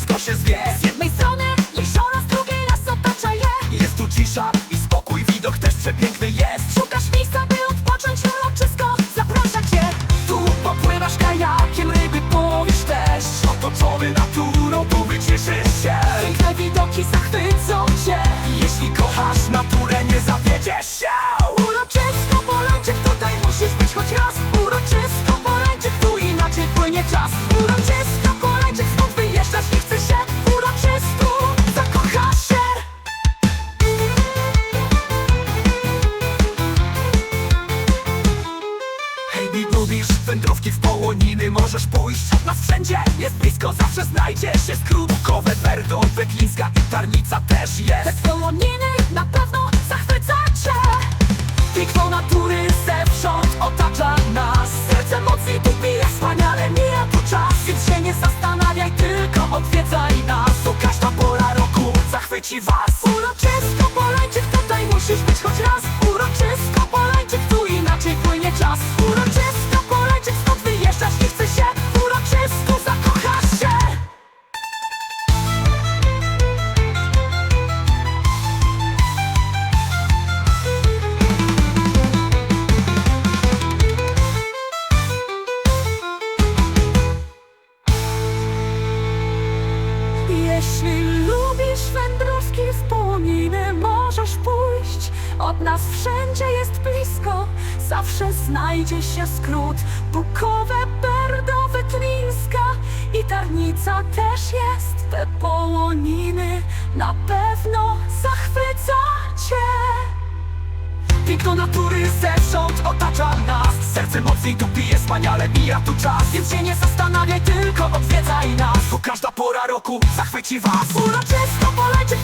przez wie Z jednej strony jezioro, z drugiej nas otacza je. Jest tu cisza i spokój, widok też przepiękny wędrówki w połoniny Możesz pójść, nas wszędzie jest blisko Zawsze znajdziesz się skrót Bukowe, Berdon, Weklińska i Tarnica też Te jest połoniny na pewno zachwyca cię Piękno natury Od nas wszędzie jest blisko, zawsze znajdzie się skrót. Bukowe, Berdowe, Tlińska i Tarnica też jest. Te połoniny na pewno zachwyca cię. Piękno natury zewsząd otacza nas Serce mocniej tu bije, wspaniale mija tu czas Więc się nie zastanawiaj, tylko odwiedzaj nas. To każda pora roku zachwyci was Uroczysko Polańczyk,